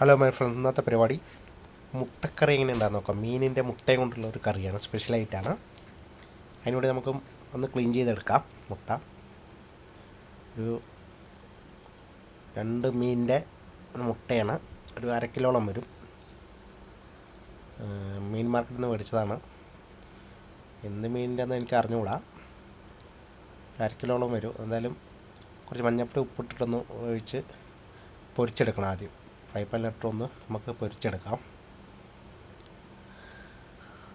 Hello my friend ഇന്നത്തെ പരിപാടി മുട്ടക്കറി എങ്ങനെ ഉണ്ടാകുന്ന നോക്കാം. മീനിന്റെ മുട്ടയും കൊണ്ടുള്ള ഒരു കറിയാണ്. സ്പെഷ്യലായിട്ടാണ് അതിനൂടെ നമുക്ക് ഒന്ന് ക്ലീൻ ചെയ്തെടുക്കാം. മുട്ട. ഒരു രണ്ട് മീനിന്റെ മുട്ടയാണ്. ഒരു അര കിലോളം വരും. മീൻ മാർക്കറ്റിൽ നിന്ന് മേടിച്ചതാണ്. എന്ത് മീനിന്റെ എന്ന് എനിക്ക് അറിഞ്ഞുകൂടാ ഒരു അര കിലോളം വരും. എന്തായാലും കുറച്ച് മഞ്ഞപ്പൊടി ഉപ്പിട്ടിട്ടൊന്ന് ഒഴിച്ച് പൊരിച്ചെടുക്കണം ആദ്യം. ഫ്രൈ പാനിലിട്ടൊന്ന് നമുക്ക് പൊരിച്ചെടുക്കാം.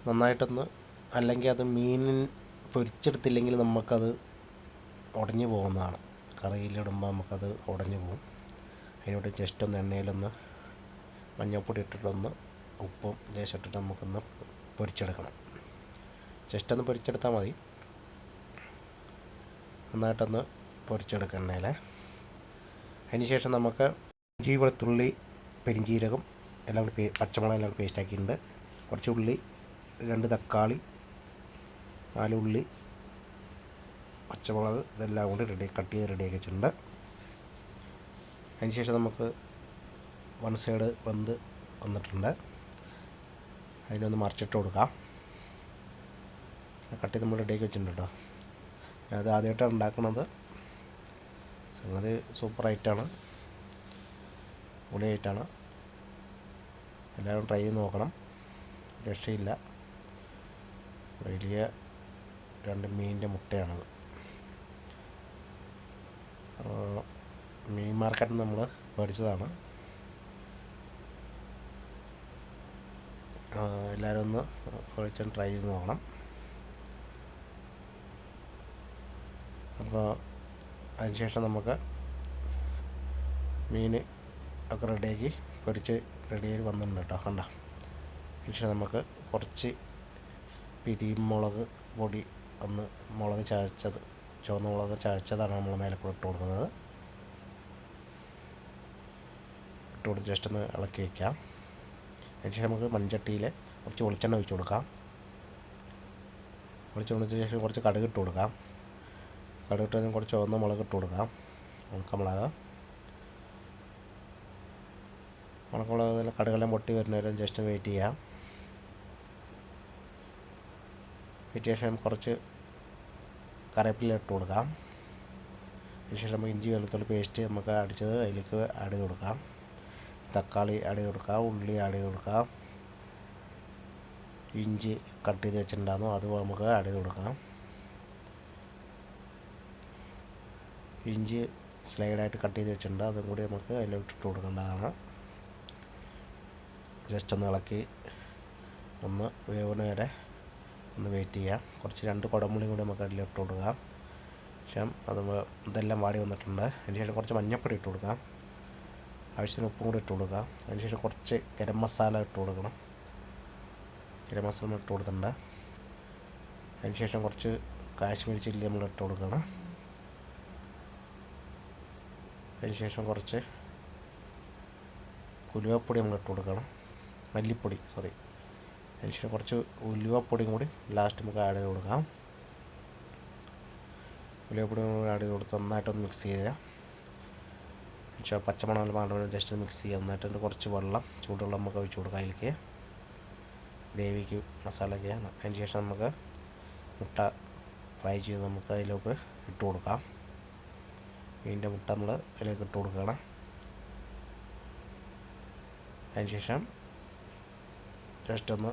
നന്നായിട്ടൊന്ന് അല്ലെങ്കിൽ അത് മീനിൻ പൊരിച്ചെടുത്തില്ലെങ്കിൽ നമുക്കത് ഉടഞ്ഞു പോകുന്നതാണ്. കറിയിലിടുമ്പോൾ നമുക്കത് ഉടഞ്ഞു പോകും. അതിനോട് ജസ്റ്റ് ഒന്ന് എണ്ണയിലൊന്ന് മഞ്ഞൾപ്പൊടി ഇട്ടിട്ടൊന്ന് ഉപ്പും ലേശം ഇട്ടിട്ട് നമുക്കൊന്ന് പൊരിച്ചെടുക്കണം. ജസ്റ്റ് ഒന്ന് പൊരിച്ചെടുത്താൽ മതി. നന്നായിട്ടൊന്ന് പൊരിച്ചെടുക്കുക എണ്ണയിൽ അതിന് ശേഷം നമുക്ക് ഇഞ്ചി വെളുത്തുള്ളി പെരിഞ്ചീരകം എല്ലാം കൂടി പച്ചമുളക് എല്ലാം കൂടി പേസ്റ്റ് ആക്കിയിട്ടുണ്ട്. കുറച്ച് ഉള്ളി രണ്ട് തക്കാളി നാല് ഉള്ളി പച്ചമുളക് ഇതെല്ലാം കൂടി റെഡി കട്ട് ചെയ്ത് റെഡിയാക്കി വെച്ചിട്ടുണ്ട്. അതിനുശേഷം നമുക്ക് വൺ സൈഡ് വെന്ത് വന്നിട്ടുണ്ട്. അതിനൊന്ന് മറിച്ചിട്ട് കൊടുക്കാം. കട്ട് നമ്മൾ റെഡിയാക്കി വെച്ചിട്ടുണ്ട് കേട്ടോ. ഞാനത് ആദ്യമായിട്ടാണ് ഉണ്ടാക്കുന്നത്. സംഗതി സൂപ്പറായിട്ടാണ് പൊളിയായിട്ടാണ് എല്ലാവരും ട്രൈ ചെയ്ത് നോക്കണം. രക്ഷയില്ല. വലിയ രണ്ട് മീനിന്റെ മുട്ടയാണത്. മീൻ മാർക്കറ്റിൽ നമ്മൾ മേടിച്ചതാണ്. എല്ലാവരും ഒന്ന് മേടിച്ചൊന്ന് ട്രൈ ചെയ്ത് നോക്കണം. അപ്പോൾ അതിനുശേഷം നമുക്ക് മീൻ ഒക്കെ റെഡിയാക്കി പൊരിച്ച് റെഡിയായി വന്നിട്ടുണ്ട് കേട്ടോ കണ്ട. പക്ഷേ നമുക്ക് കുറച്ച് പിരിമുളക് പൊടി ഒന്ന് മുളക് ചതച്ചത് ചുവന്ന മുളക് ചതച്ചതാണ് നമ്മൾ മേലെ കൂടെ ഇട്ട് കൊടുക്കുന്നത്. ഇട്ട് കൊടുത്ത് ജസ്റ്റ് ഒന്ന് ഇളക്കി വയ്ക്കാം അതിനുശേഷം നമുക്ക് മൺചട്ടിയിൽ കുറച്ച് വെളിച്ചെണ്ണ ഒഴിച്ച് കൊടുക്കാം. വെളിച്ചെണ്ണ ഒഴിച്ച ശേഷം കുറച്ച് കടുക് ഇട്ട് കൊടുക്കാം. കടുക് ഇട്ട് കുറച്ച് ചുവന്ന മുളക് ഇട്ട് കൊടുക്കാം. ഉണക്കമുളക് ഉണക്കമുളക് കടകളെല്ലാം പൊട്ടി വരുന്നവരും ജസ്റ്റ് വെയിറ്റ് ചെയ്യാം. വെയിറ്റ് ശേഷം കുറച്ച് കറിവേപ്പില ഇട്ട് കൊടുക്കാം. അതിനുശേഷം നമുക്ക് ഇഞ്ചി വെളുത്തുള്ളി പേസ്റ്റ് നമുക്ക് അടിച്ചത് അതിലേക്ക് ആഡ് ചെയ്ത് കൊടുക്കാം. തക്കാളി ആഡ് ചെയ്ത് കൊടുക്കാം ഉള്ളി ആഡ് ചെയ്ത് കൊടുക്കാം. ഇഞ്ചി കട്ട് ചെയ്ത് വെച്ചിട്ടുണ്ടായിരുന്നു അത് നമുക്ക് ആഡ് ചെയ്ത് കൊടുക്കാം. ഇഞ്ചി സ്ലൈഡായിട്ട് കട്ട് ചെയ്ത് വെച്ചിട്ടുണ്ട് അതും കൂടി നമുക്ക് അതിലോട്ട് ഇട്ട് കൊടുക്കേണ്ടതാണ്. ജസ്റ്റ് ഒന്ന് ഇളക്കി ഒന്ന് വേവുന്ന വരെ ഒന്ന് വെയിറ്റ് ചെയ്യാം. കുറച്ച് രണ്ട് കുടമ്പുളിയും കൂടി നമുക്ക് അതിൽ ഇട്ട് കൊടുക്കാം. ശേഷം അത് ഇതെല്ലാം വാടി വന്നിട്ടുണ്ട്. അതിന് ശേഷം കുറച്ച് മഞ്ഞപ്പൊടി ഇട്ട് കൊടുക്കാം. ആവശ്യത്തിന് ഉപ്പും കൂടി ഇട്ട് കൊടുക്കാം. അതിന് ശേഷം കുറച്ച് ഗരം മസാല ഇട്ട് കൊടുക്കണം. ഗരം മസാല ഇട്ട് കൊടുത്തിട്ടുണ്ട്. അതിന് ശേഷം കുറച്ച് കാശ്മീരി ചില്ലി നമ്മൾ ഇട്ട് കൊടുക്കണം. അതിന് ശേഷം കുറച്ച് ഉലുവപ്പൊടി നമ്മൾ ഇട്ട് കൊടുക്കണം. മല്ലിപ്പൊടി സോറി അതിനുശേഷം കുറച്ച് ഉലുവപ്പൊടിയും കൂടി ലാസ്റ്റ് നമുക്ക് ആഡ് ചെയ്ത് കൊടുക്കാം. ഉലുവപ്പൊടി കൂടി ആഡ് ചെയ്ത് കൊടുത്ത് നന്നായിട്ടൊന്ന് മിക്സ് ചെയ്യുക. പക്ഷേ പച്ചമണം മാറുമ്പോൾ ജസ്റ്റ് മിക്സ് ചെയ്യുക. നന്നായിട്ട് അതിന്റെ കുറച്ച് വെള്ളം ചൂടുവെള്ളം നമുക്ക് ഒഴിച്ച് കൊടുക്കാം അതിലേക്ക്. ഗ്രേവിക്ക് മസാലയ്ക്ക്. അതിന് ശേഷം നമുക്ക് മുട്ട ഫ്രൈ ചെയ്ത് നമുക്ക് അതിലേക്ക് ഇട്ട് കൊടുക്കാം. ഇതിന്റെ മുട്ട നമ്മൾ അതിലേക്ക് ഇട്ട് കൊടുക്കണം അതിന് ശേഷം ജസ്റ്റ് ഒന്ന്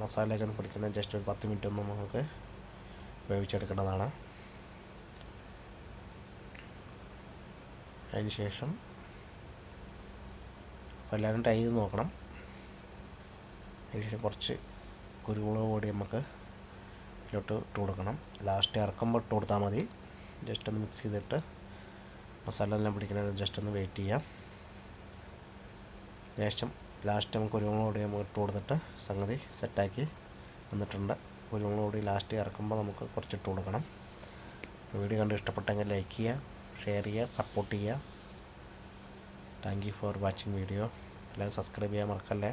മസാലയൊക്കെ ഒന്ന് പിടിക്കുന്ന ജസ്റ്റ് ഒരു പത്ത് മിനിറ്റ് ഒന്ന് നമുക്ക് വേവിച്ചെടുക്കേണ്ടതാണ്. അതിന് ശേഷം അപ്പോൾ എല്ലാവരും ട്രൈ ചെയ്ത് നോക്കണം. അതിന് ശേഷം കുറച്ച് കുരുമുളക് കൂടി നമുക്ക് ഇതിലോട്ട് ഇട്ട് കൊടുക്കണം. ലാസ്റ്റ് ഇറക്കുമ്പോൾ ഇട്ട് കൊടുത്താൽ മതി. ജസ്റ്റ് ഒന്ന് മിക്സ് ചെയ്തിട്ട് മസാല എല്ലാം പിടിക്കണത് ജസ്റ്റ് ഒന്ന് വെയിറ്റ് ചെയ്യാം. ശേഷം ലാസ്റ്റ് നമുക്ക് കുരുമുളക് പൊടി നമുക്ക് ഇട്ട് കൊടുത്തിട്ട് സംഗതി സെറ്റാക്കി വന്നിട്ടുണ്ട്. കുരുമുളക് പൊടി ലാസ്റ്റ് ഇറക്കുമ്പോൾ നമുക്ക് കുറച്ച് ഇട്ട് കൊടുക്കണം വീഡിയോ കണ്ട് ഇഷ്ടപ്പെട്ടെങ്കിൽ ലൈക്ക് ചെയ്യുക ഷെയർ ചെയ്യുക സപ്പോർട്ട് ചെയ്യുക. Thank you for watching video എല്ലാവരും സബ്സ്ക്രൈബ് ചെയ്യാൻ മറക്കല്ലേ?